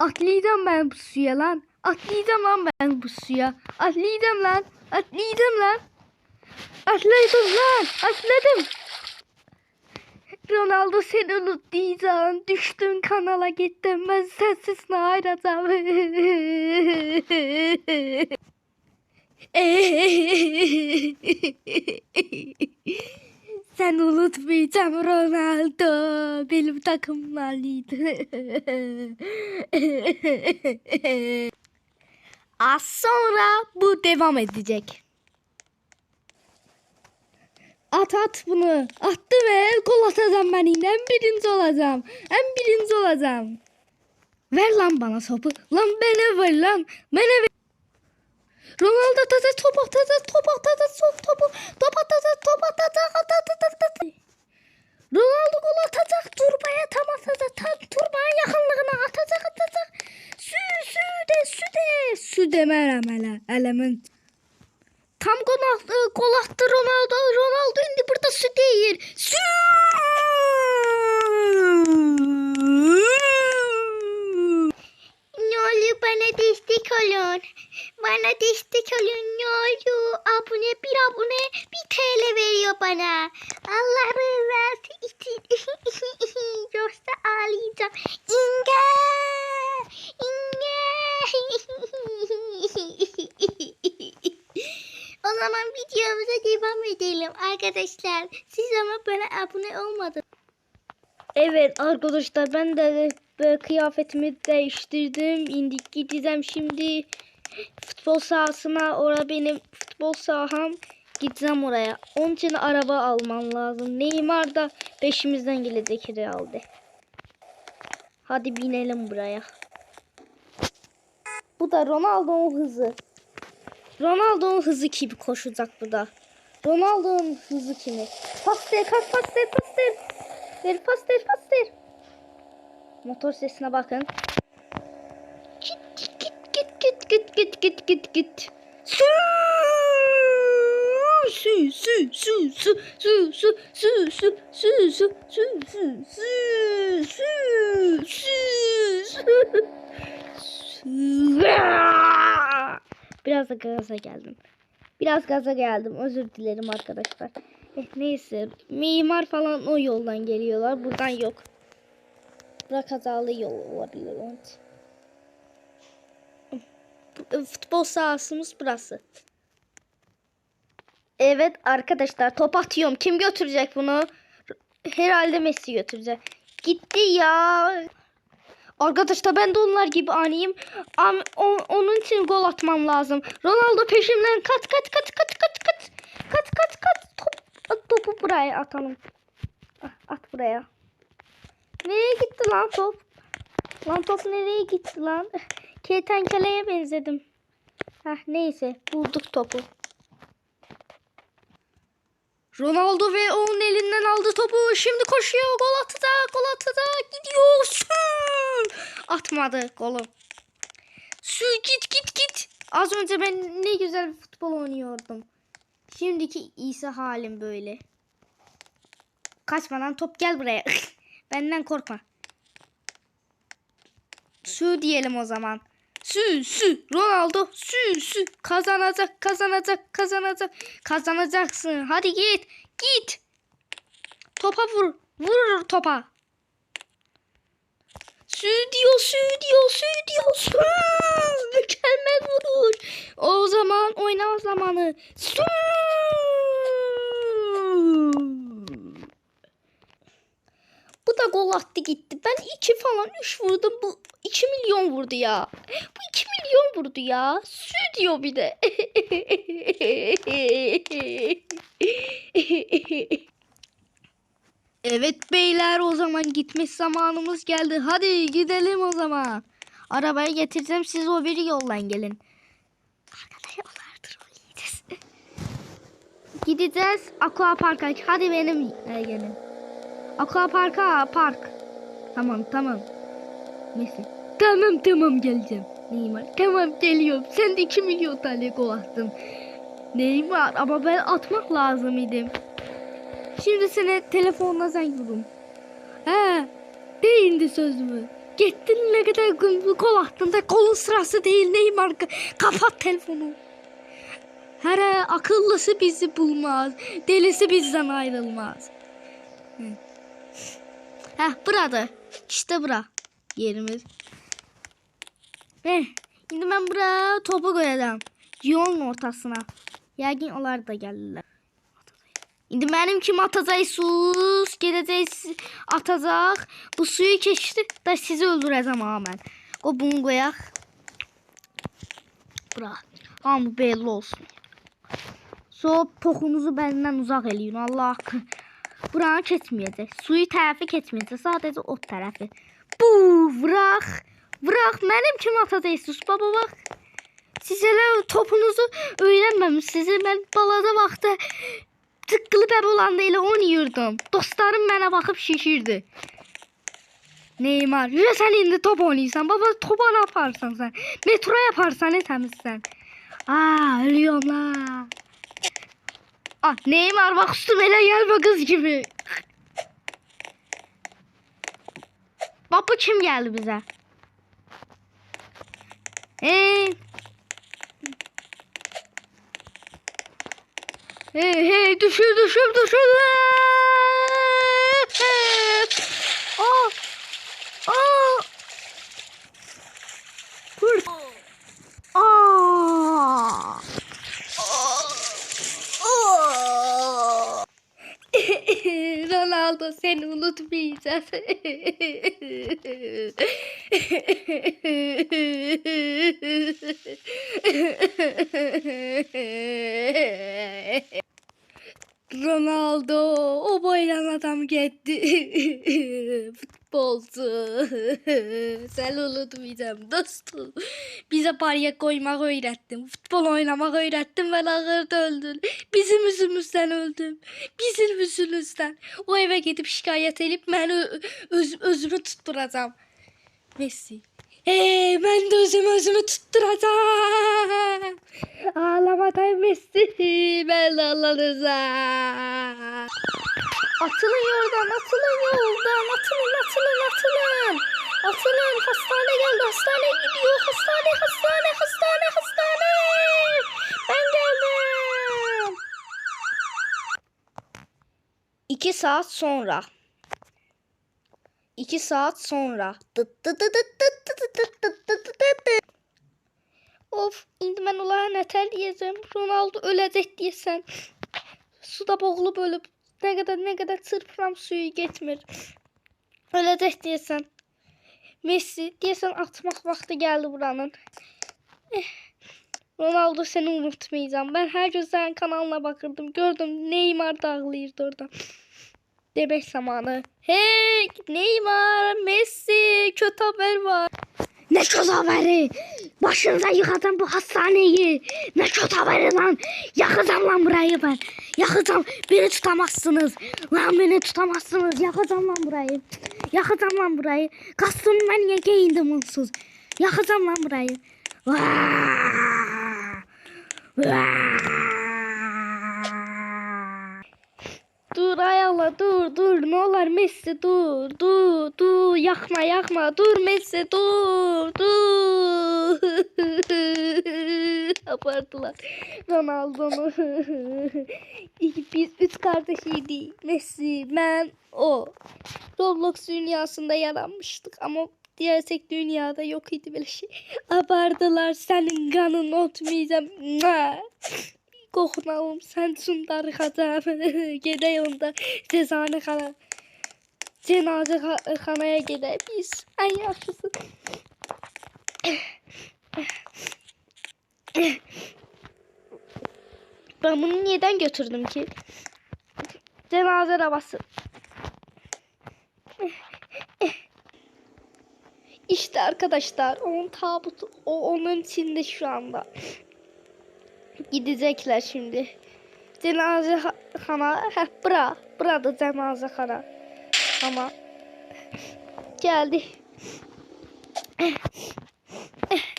Atlayacağım ben bu suya lan. Atlayacağım lan ben bu suya. Atlayacağım lan. Atlayacağım lan. Atladım lan. Atladım. Ronaldo seni unutmayacağım. Düştün kanala gittim. Ben sensiz ne ayrılacağım. Sen unutmayacağım Ronaldo. Benim takımlarıydı. Az sonra bu devam edecek. At at bunu. Attı ve gol atacağım ben yine. En birinci olacağım. En birinci olacağım. Ver lan bana topu. Lan bana ver lan. Bana ver. Ronaldo atacak top atacak top topu top atacak top atacak atacak Ronaldo gol atacak turbaya tam atacak tam turbaya yakınlığına atacak atacak sü sü de sü de sü demem element tam gol gol attı Ronaldo Ronaldo indi burada sü değil Ne olur bana destek olun. Bana destek olun ne olur. Abone bir abone bir TL veriyor bana. Allah rızası için. Yoksa ağlayacağım. İnge! İnge! O zaman videomuza devam edelim arkadaşlar. Siz ama bana abone olmadınız. Evet arkadaşlar ben de böyle kıyafetimi değiştirdim. İndik gideceğim şimdi futbol sahasına. Orada benim futbol saham. Gideceğim oraya. Onun için araba almam lazım. Neymar da peşimizden gelecek herhalde. Hadi binelim buraya. Bu da Ronaldo'nun hızı. Ronaldo'nun hızı gibi koşacak bu da. Ronaldo'nun hızı kimi? Pas ver, pas, pas ver, pas ver. Ver, pas ver, pas ver. Motor sesine bakın. Git, git, git, git, git, git, git, git, git. Su, su, su, su, su, su, su, su, su, su, su, su, su, su, su, Biraz da gaza geldim. Biraz gaza geldim. Özür dilerim arkadaşlar. Eh, neyse. Mimar falan o yoldan geliyorlar. Buradan yok. Bura kazalı yol olabilir. onun için. Futbol sahasımız burası. Evet arkadaşlar top atıyorum. Kim götürecek bunu? Herhalde Messi götürecek. Gitti ya. Arkadaşlar ben de onlar gibi aniyim. Am, o- onun için gol atmam lazım. Ronaldo peşimden kat kat kat kat kat kat. Kat kat kat. Top, at topu buraya atalım. Ah, At buraya. Nereye gitti lan top? Lan top nereye gitti lan? Kertenkeleye benzedim. Heh, neyse bulduk topu. Ronaldo ve onun elinden aldı topu. Şimdi koşuyor. Gol atacak. Gol atacak. Gidiyor. Sü! Atmadı golü. Sü git git git. Az önce ben ne güzel futbol oynuyordum. Şimdiki İsa halim böyle. Kaçma lan top gel buraya. Benden korkma. Sü diyelim o zaman. Sü sü Ronaldo sü sü kazanacak kazanacak kazanacak. Kazanacaksın. Hadi git git. Topa vur vur topa. Diyor sü diyor sü mükemmel vuruş. O zaman oynama zamanı. Sü bu da gol attı gitti. Ben iki falan üç vurdum. Bu iki milyon vurdu ya. Bu iki milyon vurdu ya. Sü diyor bir de. evet beyler o zaman gitme zamanımız geldi. Hadi gidelim o zaman. Arabayı getireceğim siz o bir yoldan gelin. Arkada yollardır o gideceğiz. Gideceğiz Aqua Park'a. Hadi benim e, gelin. Aqua Park'a park. Tamam tamam. Neyse. Tamam tamam geleceğim. Neymar tamam geliyorum. Sen de 2 milyon tane gol attın. Neymar ama ben atmak lazım idim. Şimdi seni telefonla zengin He. Değindi sözümü. Gittin ne kadar gün kol attın da kolun sırası değil Neymar. Kapat telefonu. Her akıllısı bizi bulmaz. Delisi bizden ayrılmaz. Hı. Heh burada. İşte bura. Yerimiz. Heh. Şimdi ben buraya topu koyacağım. Yolun ortasına. Yəqin onlar da gəlirlər. İndi mənim kimi atacaq sus, gedəcək atacaq. Bu suyu keçdi da sizi öldürəcəm ha mən. O bunu qoyaq. Bura. Hamı belli olsun. So poxunuzu bəndən uzaq eləyin. Allah haqqı. Buranı keçməyəcək. Suyu tərəfi keçməyəcək. Sadəcə o tərəfi. Bu, vıraq. Vıraq mənim kimi atacaqsınız. Baba bax. Siz elə topunuzu öyrənməmisiniz. Mən balaca vaxtda tıqqılı bəb olanda elə oynayırdım. Dostlarım mənə baxıb şişirdi. Neymar, yürü sən indi top oynayırsan. Baba topa nə yaparsan sən? Metro yaparsan ne təmizsən? Aa, ölüyorum la. Ah, Neymar bak üstüme gelme kız gibi. Bak bu kim geldi bize? Hey. Hey hey düşür düşür düşür. Aa. Aa. Dur. Aa. Ronaldo seni unutmayacağız. Ronaldo o boydan adam gitti. Futbolcu. Sen unutmayacağım dostum. Bize paraya koymak öğrettin. Futbol oynamak öğrettin ve ağırda öldün. Bizim yüzümüzden öldüm. Bizim yüzümüzden. O eve gidip şikayet edip ben öz- özümü tutturacağım. Messi. Hey, ben de özümü özümü tutturacağım. Ağlamadan Messi. Ben ağlanacağım. Atılın yoldan, atılın yoldan, hastaneye gidiyor. Hastane, hastane, hastane, hastane. Ben geldim. İki saat sonra. İki saat sonra. Of, indi mən onlara nətər deyəcəm? Ronaldo öləcək deyəsən. Suda boğulub ölüb. Nə qədər, nə qədər çırpıram, suyu getmir. Öləcək deyəsən. Messi deyəsən atmaq vaxtı gəldi buranın. Eh, Ronaldo seni unutmayacağım. Ben her gün senin kanalına bakırdım. Gördüm Neymar dağılırdı orada. Demek zamanı. Hey Neymar, Messi kötü haber var. Ne kötü haberi? Başınıza yıkacağım bu hastaneyi. Ne kötü haberi lan? Yakacağım lan burayı ben. Yakacağım. Beni tutamazsınız. Lan beni tutamazsınız. Yakacağım lan burayı. Yakacağım lan burayı. Kastım ben niye giyindim onsuz. Yakacağım lan burayı. Vaa! Vaa! Dur ayağla dur dur. Ne olur Messi dur dur dur. Yakma yakma. Dur Messi dur dur. Abartılar. Ronaldo'nu biz üç kardeşiydik Messi ben o. Roblox dünyasında yaranmıştık ama gerçek dünyada yok idi böyle şey. Abartılar senin kanın otmayacağım kokunağım sensin dar kadar. Gedeyim da cezane kana. Cenaze kanaya gedeyim biz. En yaxşısı. Ben bunu neden götürdüm ki? Cenaze arabası. İşte arkadaşlar onun tabutu o onun içinde şu anda. Gidecekler şimdi. Cenaze ha- xana, hə bura, burada cenaze xana. Ama geldi.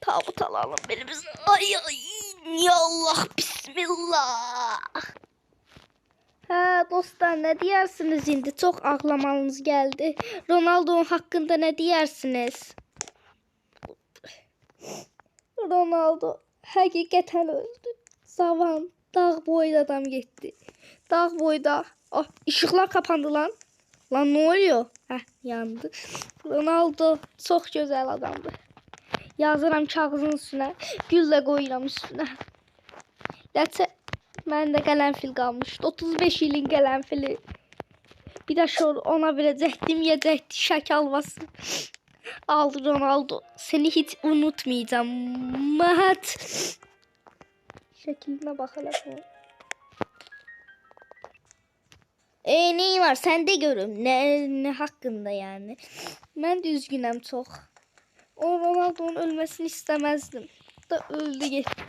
Tabut alalım elimizde. Ay ay ya Allah bismillah. Hə, dostlar, nə deyirsiniz indi? Çox ağlamanız gəldi. Ronaldo haqqında nə deyirsiniz? Ronaldo həqiqətən öldü. Zavan, dağ boyda adam getdi. Dağ boyda. Ah, işıqlar kapandı lan. Lan nə oluyor? Hə, yandı. Ronaldo çox gözəl adamdı. Yazıram kağızın üstünə, gül də qoyuram üstünə. Gerçi məndə qələmfil qalmışdı. 35 ilin qələmfili. Bir də şor ona verəcəkdim, yeyəcəkdi şək alvası. Aldı Ronaldo. Seni hiç unutmayacağım. Mahat. Şekline bak hele bu. E neyi var sen de görüm. Ne, ne hakkında yani. Ben de üzgünüm çok. O Ronaldo'nun ölmesini istemezdim. Da öldü gitti.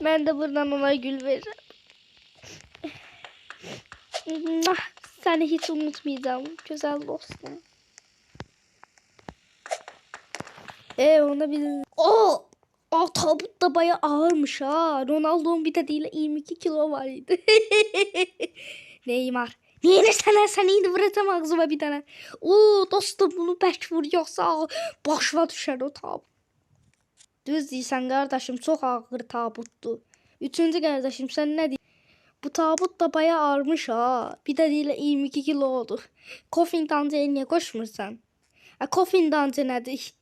Ben de buradan ona gül veririm. Mwah, Seni hiç unutmayacağım. Güzel dostum. E ona bir... O! O tabut da baya ağırmış ha. Ronaldo'nun bir de değil 22 kilo var idi. Neymar. Niye ne sana sen indi vuracağım ağzıma bir tane. Oo dostum bunu bək vur yoksa başıma düşer o tabut. Düz deyirsən qardaşım çox ağır tabutdur. Üçüncü qardaşım sən nə deyirsən? Bu tabut da baya ağırmış ha. Bir de değil 22 kilo oldu. Kofin dancıya niye koşmursan? Ha, kofin dancı nədir?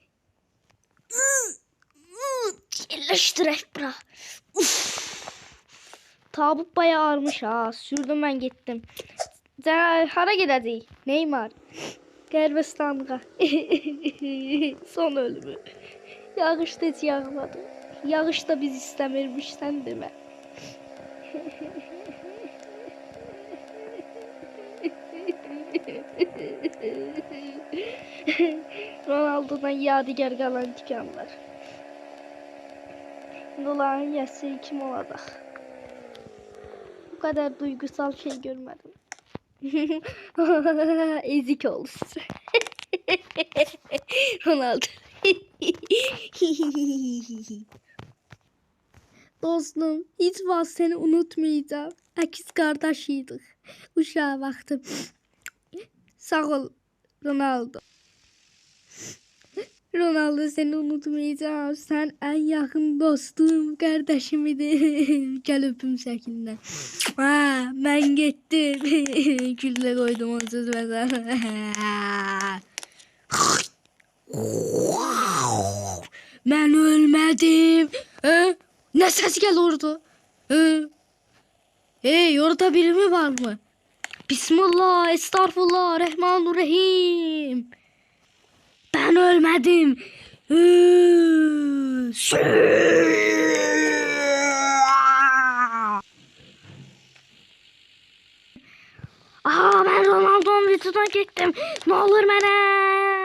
Yerleştirək bura. Uf. Tabut bayağı ağırmış ha. Sürdüm ben gittim. Ca- Hara gedəcəyik? Neymar. Qərbistanlığa. Son ölümü. Yağış da heç yağmadı. Yağış da biz istəmirmiş sən demə. Ronaldo'dan yadigar qalan tikanlar. Doların yəsi kim olacaq? Bu kadar duygusal şey görmedim. Ezik size. Ronaldo. Dostum, hiç vaxt seni unutmayacağım. Əkiz qardaşıydık. Uşağa vaxtı. Sağ ol Ronaldo. Ronaldo seni unutmayacağım. Sen en yakın dostum, kardeşim idi. Gel öpüm şəkildə. Ha, mən getdim. Güllə qoydum onsuz məsəl. mən ölmədim. Hı? Ne ses gel orada? Hı? Hey, orada biri mi var mı? Bismillah, estağfurullah, Rahmanurrahim. Ben ölmedim. Aa ben Ronaldo'nun videodan gittim. Ne olur bana